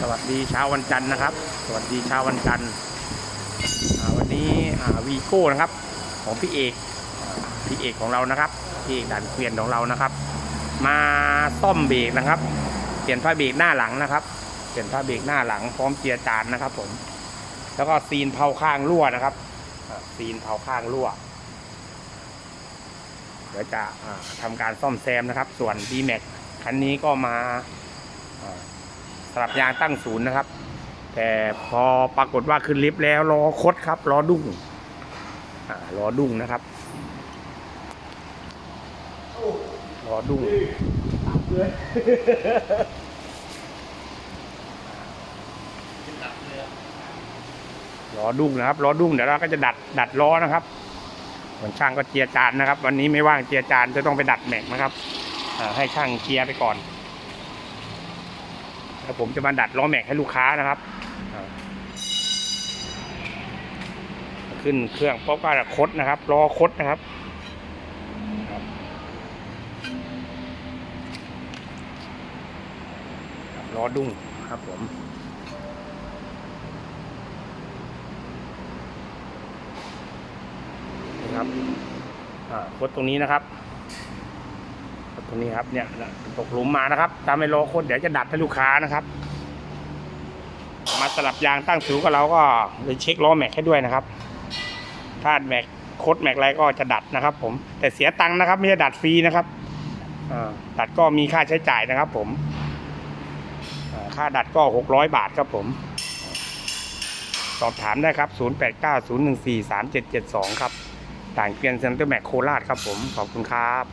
สวัสดีเช้าวันจันทร์นะครับ สวัสดีเช้าวันจันทร์วันนี้วีโก้นะครับของพี่เอกอพี่เอกของเรานะครับพี่เอกด่านเกวียนของเรานะครับ มาซ่อมเบรกนะครับ เปลี่ยนผ้าเบรกหน้าหลังนะครับ เปลี่ยนผ้าเบรกหน้าหลังพร้อมเจียจานนะครับ ผม แล้วก็ซีนเผาข้างรั่วนะครับซีนเผาข้างรั่วเดี๋ยวจะอ่าทำการซ่อมแซมนะครับ ส่วน d m a x คันนี้ก็มา สลับยางตั้งศูนย์นะครับ แต่พอปรากฏว่าขึ้นลิฟต์แล้วล้อคดครับล้อดุ้งอ่าล้อดุ้งนะครับล้อดุ้งล้อดุ้งนะครับล้อดุ้งเดี๋ยวเราก็จะดัดดัดล้อนะครับส่วนช่างก็เจียร์จานนะครับ วันนี้ไม่ว่างเจียร์จานจะต้องไปดัดแม็กนะครับให้ช่างเจียร์ไปก่อน แล้วผมจะมาดัดล้อแม็กให้ลูกค้านะครับอ่าขึ้นเครื่องป๊บก็จะคดนะครับล้อคดนะครับครับครับล้อดุ้งครับผมนี่ครับอ่าคดตรงนี้นะครับคด ตรงนี้ครับเนี่ยตกหลุมมานะครับตามไม่รอคดเดี๋ยวจะดัดให้ลูกค้านะครับ มาสลับยางตั้งสูงกับเราก็เลยเช็คล้อแม็กให้ด้วยนะครับถ้าแม็กโคดแม็กอะไรก็จะดัดนะครับ ผมแต่เสียตังค์นะครับ ไม่ใช่ดัดฟรีนะครับดัดก็มีค่าใช้จ่ายนะครับ ผมค่าดัดก็หกร้อยบาทครับผม สอบถามได้ครับ 0890143772 ครับต่างเกวียนเซ็นเตอร์แมคโคราชครับผม ขอบคุณครับ